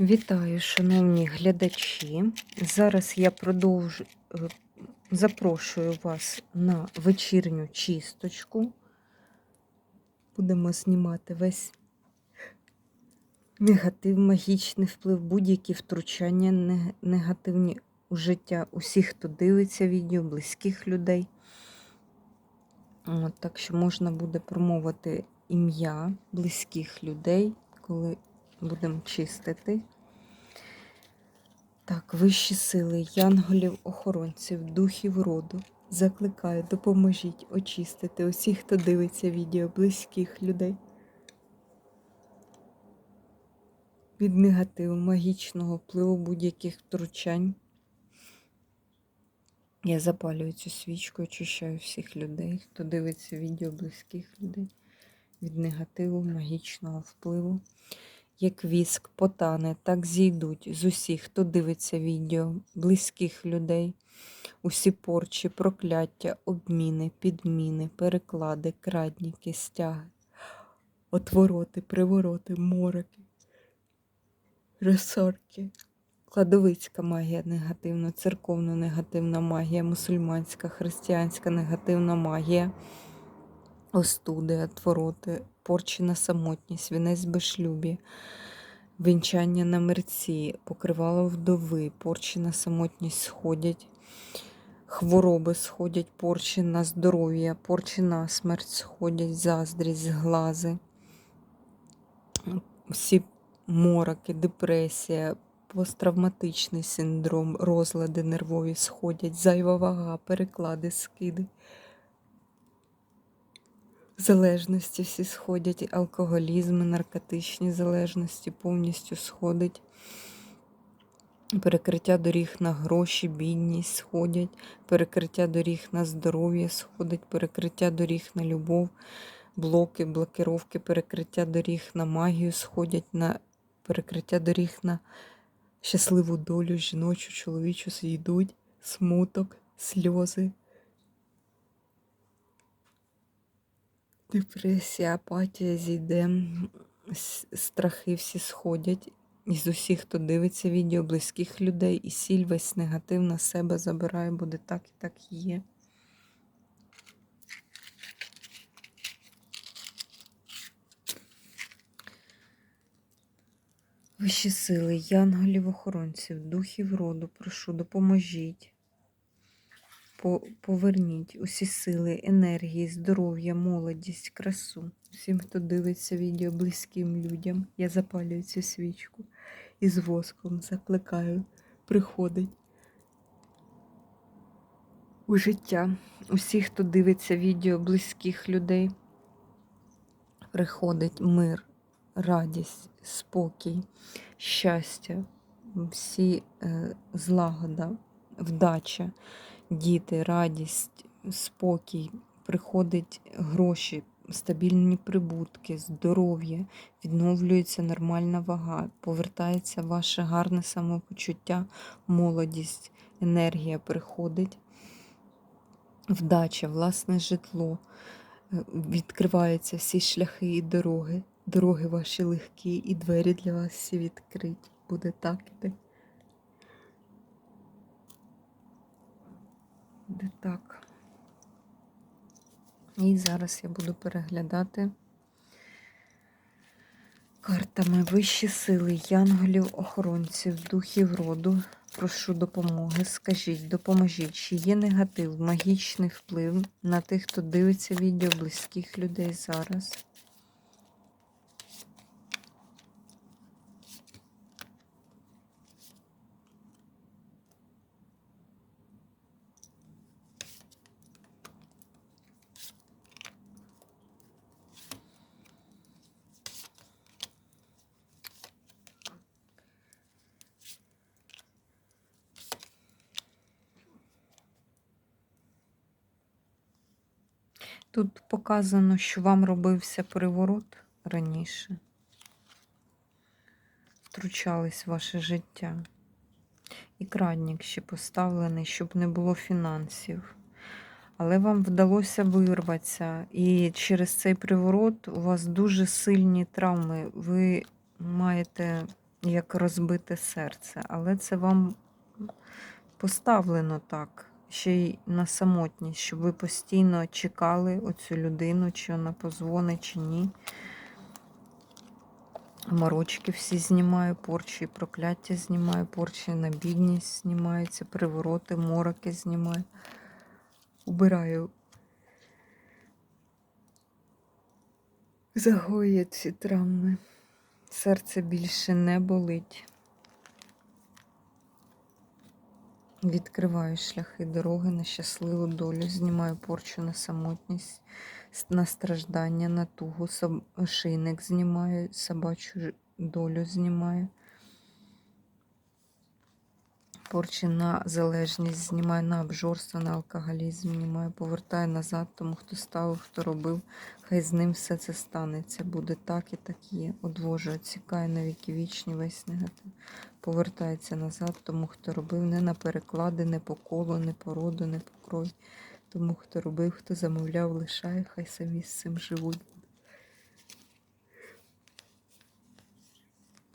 Вітаю, шановні глядачі. Зараз я продовжу, е, запрошую вас на вечірню чисточку. Будемо знімати весь негатив, магічний вплив, будь-які втручання не- негативні у життя усіх, хто дивиться відео, близьких людей. От, так що можна буде промовити ім'я близьких людей, коли будемо чистити. Так, вищі сили, янголів, охоронців, духів роду. Закликаю, допоможіть очистити усіх, хто дивиться відео, близьких людей. Від негативу, магічного впливу будь-яких втручань. Я запалюю цю свічку, очищаю всіх людей, хто дивиться відео близьких людей від негативу, магічного впливу. Як віск, потане, так зійдуть з усіх, хто дивиться відео, близьких людей, усі порчі, прокляття, обміни, підміни, переклади, крадніки, стяги, отвороти, привороти, мороки, ресорки, кладовицька магія негативна, церковна негативна магія, мусульманська, християнська негативна магія, остуди, отвороти, порчі на самотність, вінець безшлюбі, вінчання на мерці, покривало вдови, порчі на самотність сходять, хвороби сходять, порчі на здоров'я, порчі на смерть сходять, заздрість, глази, всі мороки, депресія, посттравматичний синдром, розлади нервові сходять, зайва вага, переклади, скиди. Залежності всі сходять, алкоголізми, наркотичні залежності повністю сходить. Перекриття доріг на гроші, бідність сходять, перекриття доріг на здоров'я сходить, перекриття доріг на любов, блоки, блокировки, перекриття доріг на магію сходять, на перекриття доріг на щасливу долю, жіночу, чоловічу зійдуть, смуток, сльози, депресія, апатія зійде, страхи всі сходять. Із усіх, хто дивиться відео, близьких людей, і сіль весь негатив на себе забирає, буде так і так і є. Вищі сили, янголів, охоронців, духів роду, прошу, допоможіть. По- Поверніть усі сили, енергії, здоров'я, молодість, красу. Всім, хто дивиться відео близьким людям, я запалюю цю свічку і з воском закликаю, приходить у життя. Усі, хто дивиться відео близьких людей, приходить мир, радість, спокій, щастя, всі е, злагода, вдача, діти, радість, спокій, приходить гроші, стабільні прибутки, здоров'я, відновлюється нормальна вага, повертається ваше гарне самопочуття, молодість, енергія приходить, вдача, власне житло. Е, Відкриваються всі шляхи і дороги. Дороги ваші легкі, і двері для вас всі відкриті. Буде так іде. Буде так. І зараз я буду переглядати картами вищі сили, янголів, охоронців, духів роду. Прошу допомоги. Скажіть, допоможіть, чи є негатив, магічний вплив на тих, хто дивиться відео близьких людей зараз. Тут показано, що вам робився приворот раніше. Втручались в ваше життя. І крадник ще поставлений, щоб не було фінансів. Але вам вдалося вирватися. І через цей приворот у вас дуже сильні травми. Ви маєте як розбите серце. Але це вам поставлено так, ще й на самотність, щоб ви постійно чекали оцю людину, чи вона позвонить, чи ні. Морочки всі знімаю, порчі прокляття знімаю, порчі на бідність знімаються, привороти, мороки знімаю. Убираю. Загоює ці травми. Серце більше не болить. Відкриваю шляхи дороги на щасливу долю, знімаю порчу на самотність, на страждання, на тугу, шийник знімаю, собачу долю знімаю. Порчі на залежність знімаю, на обжорство, на алкоголізм знімаю, повертаю назад тому, хто ставив, хто робив. Хай з ним все це станеться. Буде так і так є. Одвожу, відсікаю на віки вічні весь негатив. Повертається назад, тому хто робив не на переклади, не по колу, не по роду, не по крові. Тому хто робив, хто замовляв, лишає, хай самі з цим живуть.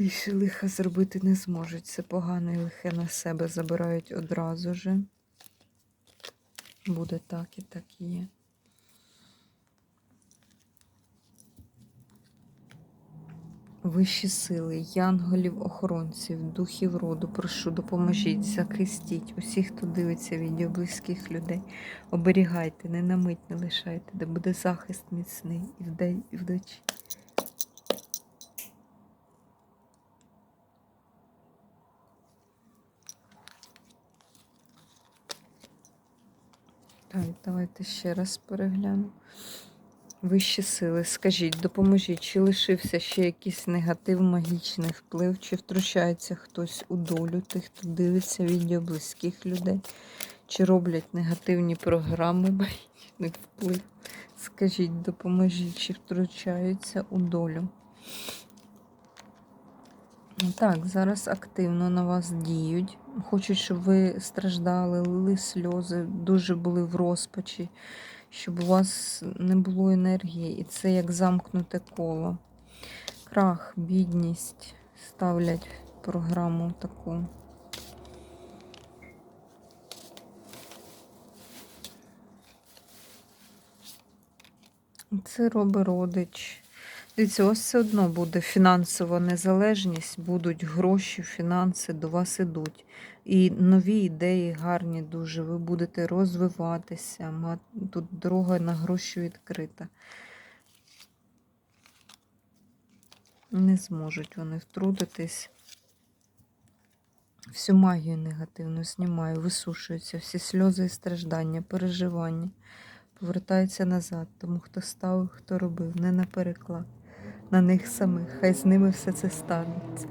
Більше лиха зробити не зможуть. Це погане і лихе на себе забирають одразу же. Буде так і так і є. Вищі сили, янголів, охоронців, духів роду, прошу, допоможіть, захистіть усіх, хто дивиться відео близьких людей. Оберігайте, не на мить не лишайте, де буде захист міцний і вдень, і вночі. Так, давайте ще раз переглянемо. Вищі сили, скажіть, допоможіть, чи лишився ще якийсь негатив, магічний вплив, чи втручається хтось у долю тих, хто дивиться відео близьких людей, чи роблять негативні програми, магічний вплив. Скажіть, допоможіть, чи втручаються у долю. Так, зараз активно на вас діють. Хочуть, щоб ви страждали, лили сльози, дуже були в розпачі, щоб у вас не було енергії. І це як замкнуте коло. Крах, бідність ставлять програму таку. Це робить родич. Дивіться, у вас все одно буде фінансова незалежність, будуть гроші, фінанси до вас ідуть. І нові ідеї гарні дуже. Ви будете розвиватися. Тут дорога на гроші відкрита. Не зможуть вони втрутитись. Всю магію негативну знімаю, висушуються всі сльози і страждання, переживання. Повертаються назад, тому хто ставив, хто робив, не на переклад. На них самих. Хай з ними все це станеться.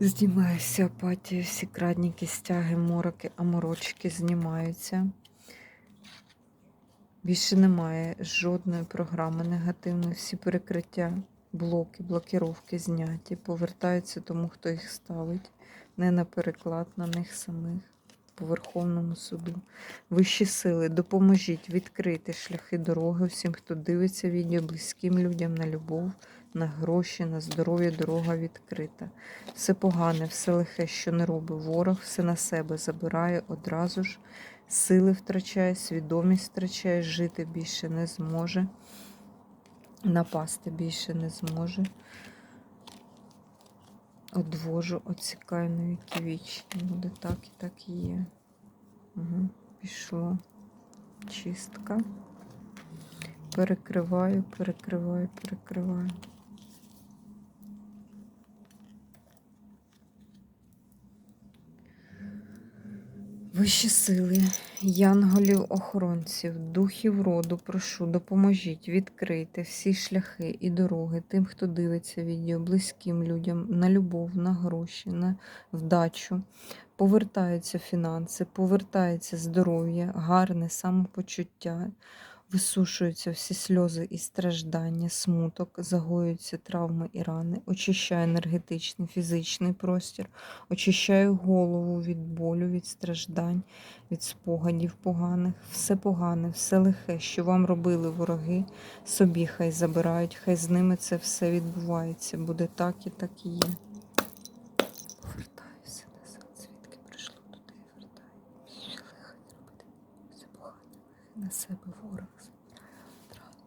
Знімаю всю апатію, всі крадніки, стяги, мороки, аморочки знімаються. Більше немає жодної програми негативної, всі перекриття, блоки, блокіровки зняті, повертаються тому, хто їх ставить, не на переклад на них самих, по Верховному суду. Вищі сили, допоможіть відкрити шляхи дороги всім, хто дивиться відео, близьким людям на любов, на гроші, на здоров'я, дорога відкрита. Все погане, все лихе, що не робить ворог, все на себе забирає одразу ж. Сили втрачає, свідомість втрачає, жити більше не зможе, напасти більше не зможе. Одвожу, оцікаю на віки вічні. Буде так і так і є. Угу. Пішло. Чистка. Перекриваю, перекриваю, перекриваю. Вищі сили, янголів, охоронців, духів роду, прошу, допоможіть відкрити всі шляхи і дороги тим, хто дивиться відео, близьким людям, на любов, на гроші, на вдачу. Повертаються фінанси, повертається здоров'я, гарне самопочуття. Висушуються всі сльози і страждання, смуток, загоюються травми і рани, очищаю енергетичний, фізичний простір, очищаю голову від болю, від страждань, від спогадів поганих, все погане, все лихе, що вам робили вороги, собі хай забирають, хай з ними це все відбувається. Буде так і так і є. Повертаюся назад, звідки прийшло туди і вертаю. Все лихо не робити, все погане на себе ворог забирає одразу.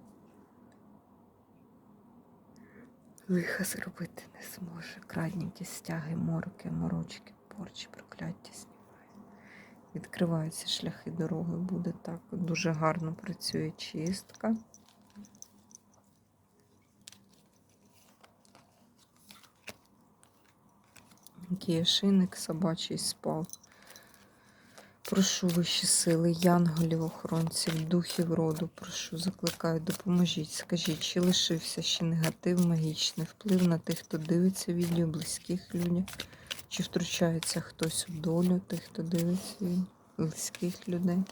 Лиха зробити не зможе. Крадніки, стяги, мороки, морочки, порчі, прокляття знімає. Відкриваються шляхи дороги, буде так. Дуже гарно працює чистка. Кіяшиник собачий спав. Прошу вищі сили, янголів, охоронців, духів роду, прошу, закликаю, допоможіть. Скажіть, чи лишився ще негатив, магічний вплив на тих, хто дивиться відео, близьких людях, чи втручається хтось у долю тих, хто дивиться відео, близьких людей.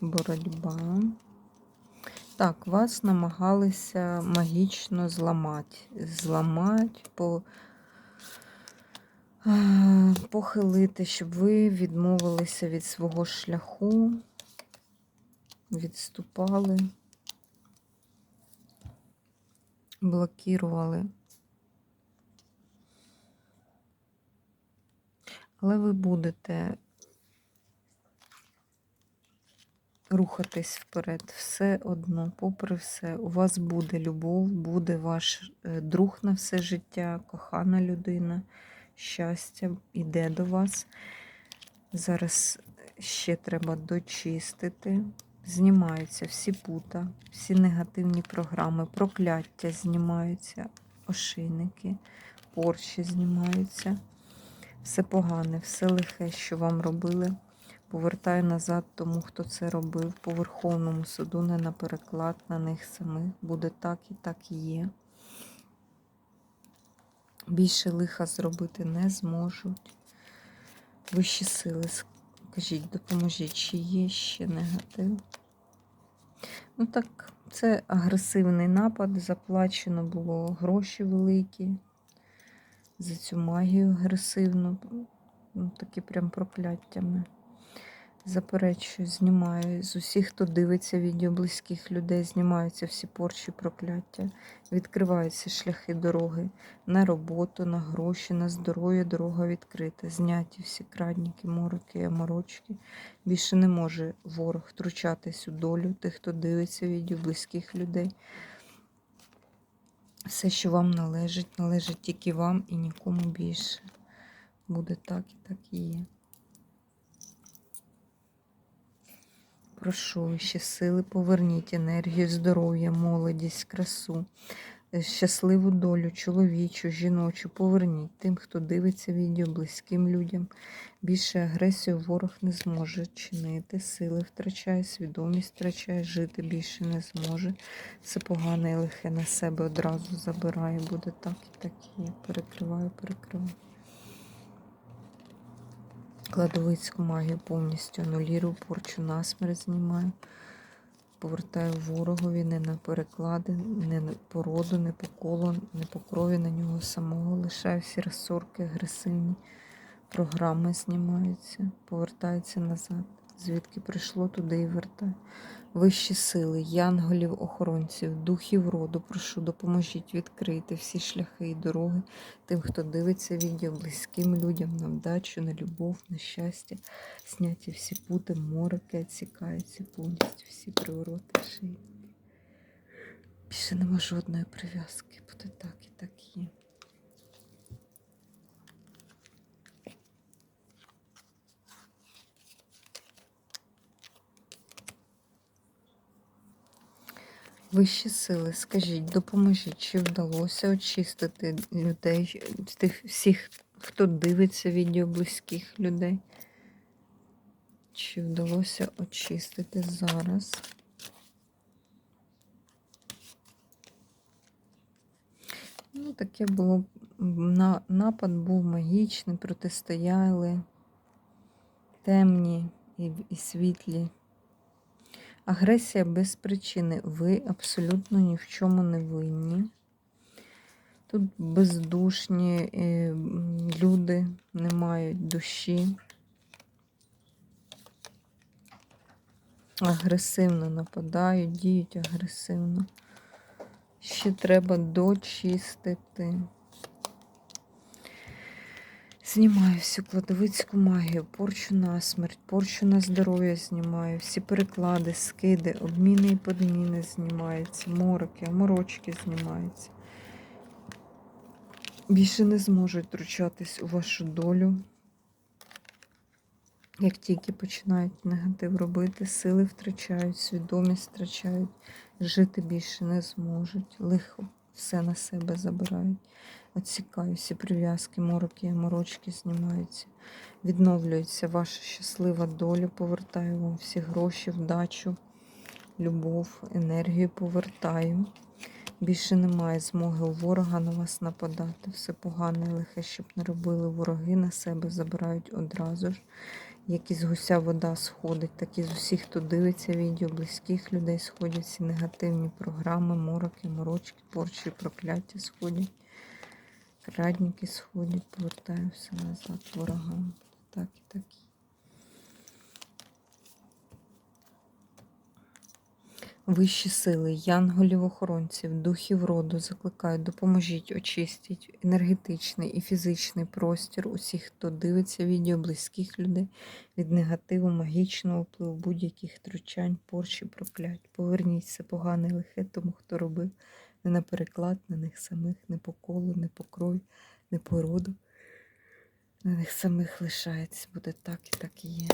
Боротьба. Так, вас намагалися магічно зламати. Зламати, по, похилити, щоб ви відмовилися від свого шляху, відступали, блокірували. Але ви будете рухатись вперед. Все одно, попри все, у вас буде любов, буде ваш е, друг на все життя, кохана людина, щастя іде до вас. Зараз ще треба дочистити. Знімаються всі пута, всі негативні програми, прокляття знімаються, ошийники, порчі знімаються. Все погане, все лихе, що вам робили. Повертаю назад тому, хто це робив. По Верховному суду, не на переклад на них самих. Буде так і так і є. Більше лиха зробити не зможуть. Вищі сили, скажіть, допоможіть, чи є ще негатив? Ну так, це агресивний напад, заплачено було гроші великі за цю магію агресивну, ну, такі прям прокляттями. Заперечую, знімаю з усіх, хто дивиться відео близьких людей, знімаються всі порчі прокляття, відкриваються шляхи дороги на роботу, на гроші, на здоров'я, дорога відкрита. Зняті всі крадніки, мороки, морочки. Більше не може ворог втручатись у долю тих, хто дивиться відео близьких людей. Все, що вам належить, належить тільки вам і нікому більше. Буде так і так і є. Прошу ще сили, поверніть енергію, здоров'я, молодість, красу, е, щасливу долю, чоловічу, жіночу, поверніть тим, хто дивиться відео, близьким людям. Більше агресію ворог не зможе чинити, сили втрачає, свідомість втрачає, жити більше не зможе. Все погане і лихе на себе одразу забирає. Буде так і так є. Перекриваю, перекриваю. Кладовицьку магію повністю анулірую, порчу насмерть знімаю. Повертаю ворогові не на переклади, не на породу, не по колу, не по крові на нього самого. Лишаю всі розсорки агресивні. Програми знімаються, повертаються назад. Звідки прийшло, туди і вертаю. Вищі сили, янголів, охоронців, духів роду, прошу, допоможіть відкрити всі шляхи і дороги тим, хто дивиться відео, близьким людям на вдачу, на любов, на щастя. Зняті всі пути, морики, відсікаються повністю, всі привороти шиї. Більше нема жодної прив'язки. Буде так і так є. Вищі сили, скажіть, допоможіть, чи вдалося очистити людей, тих всіх, хто дивиться відео близьких людей? Чи вдалося очистити зараз? Ну, таке було на, напад був магічний, протистояли. темні і, і світлі. Агресія без причини. Ви абсолютно ні в чому не винні. Тут бездушні е, люди не мають душі. Агресивно нападають, діють агресивно. Ще треба дочистити. Знімаю всю кладовицьку магію, порчу на смерть, порчу на здоров'я знімаю, всі переклади, скиди, обміни і подміни знімаються, мороки, морочки знімаються. Більше не зможуть втручатись у вашу долю. Як тільки починають негатив робити, сили втрачають, свідомість втрачають, жити більше не зможуть, лихо все на себе забирають. Отсікаю всі прив'язки, мороки, морочки знімаються. Відновлюється ваша щаслива доля, повертаю вам всі гроші, вдачу, любов, енергію повертаю. Більше немає змоги у ворога на вас нападати. Все погане, і лихе, щоб не робили вороги на себе, забирають одразу ж. Як із гуся вода сходить, так і з усіх, хто дивиться відео, близьких людей сходять всі негативні програми, мороки, морочки, порчі, прокляття сходять. Крадники сходять, повертаю назад ворогам. Так і так. Вищі сили, янголів охоронців, духів роду закликають, допоможіть, очистіть енергетичний і фізичний простір усіх, хто дивиться відео близьких людей від негативу, магічного впливу, будь-яких втручань, порчі, проклять. Поверніть все погане лихе тому, хто робив не на переклад на них самих, не по колу, не по крою, не по роду. На них самих лишається, буде так і так і є.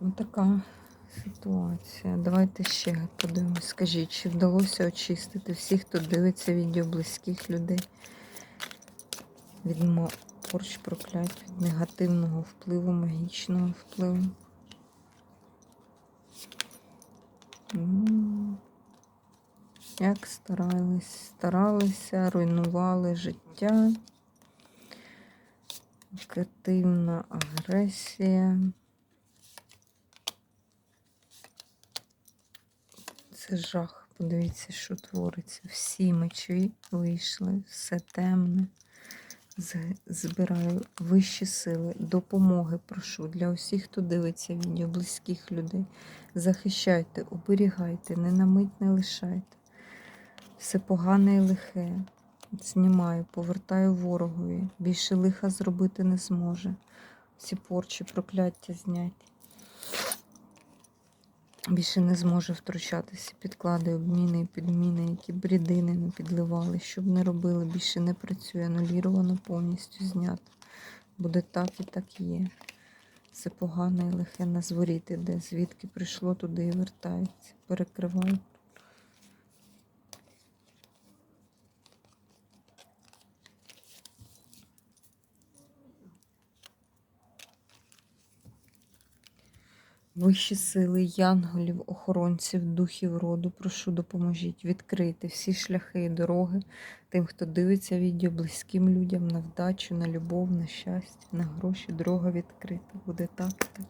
Ось така ситуація. Давайте ще подивимось. Скажіть, чи вдалося очистити всіх, хто дивиться відео близьких людей від порч проклять, від негативного впливу, магічного впливу. Як старались, старалися, руйнували життя, негативна агресія. Це жах. Подивіться, що твориться. Всі мечі вийшли, все темне. Збираю вищі сили, допомоги прошу для усіх, хто дивиться відео, близьких людей. Захищайте, оберігайте, не на мить не лишайте. Все погане і лихе. Знімаю, повертаю ворогові. Більше лиха зробити не зможе. Всі порчі, прокляття зняті. Більше не зможе втручатися. Підклади, обміни і підміни, які б рідини не підливали, щоб не робили, більше не працює, ануліровано повністю знято. Буде так і так є. Все погане і лихе на зворіт іде. Звідки прийшло, туди і вертається. Перекриваю. Вищі сили, янголів, охоронців, духів роду, прошу допоможіть відкрити всі шляхи і дороги тим, хто дивиться відео близьким людям на вдачу, на любов, на щастя, на гроші. Дорога відкрита. Буде так. так.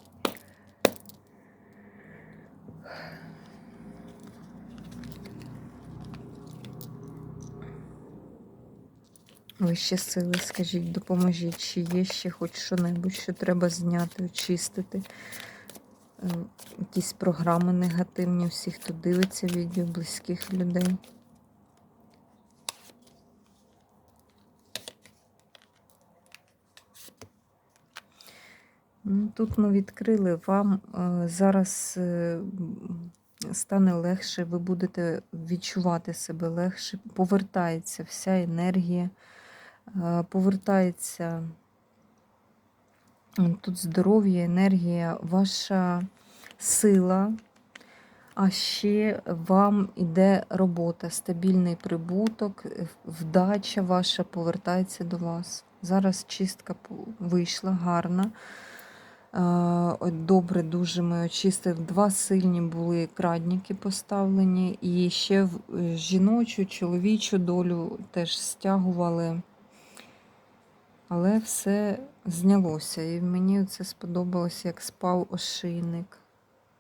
Вищі сили, скажіть, допоможіть, чи є ще хоч що-небудь, що треба зняти, очистити. Е, Якісь програми негативні, всі, хто дивиться відео, близьких людей. Ну, Тут ми відкрили, вам е, зараз е, стане легше, ви будете відчувати себе легше, повертається вся енергія, повертається тут здоров'я, енергія, ваша сила, а ще вам іде робота, стабільний прибуток, е, вдача ваша повертається до вас. Зараз чистка вийшла гарна. Добре, дуже ми очистили. Два сильні були крадніки поставлені, і ще в е, жіночу, чоловічу долю теж стягували Але все знялося. І мені це сподобалося, як спав ошийник.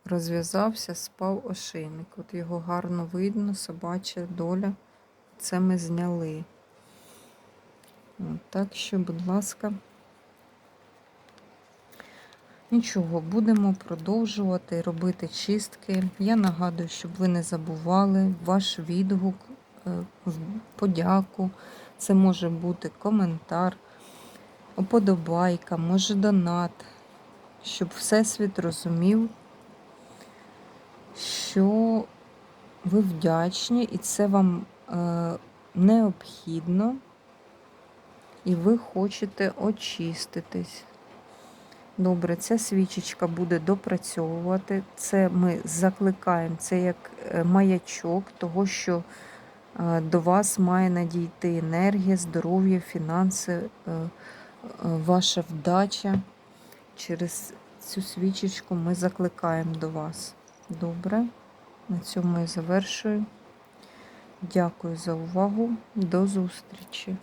Розв'язався, спав ошийник. От його гарно видно, собача доля. Це ми зняли. От, так що, будь ласка. Нічого, будемо продовжувати робити чистки. Я нагадую, щоб ви не забували ваш відгук, е, подяку. Це може бути коментар, оподобайка, може донат, щоб Всесвіт розумів, що ви вдячні і це вам е, необхідно, і ви хочете очиститись. Добре, ця свічечка буде допрацьовувати. Це ми закликаємо, це як е, маячок того, що е, до вас має надійти енергія, здоров'я, фінанси, е, ваша вдача. Через цю свічечку ми закликаємо до вас. Добре, на цьому я завершую. Дякую за увагу. До зустрічі!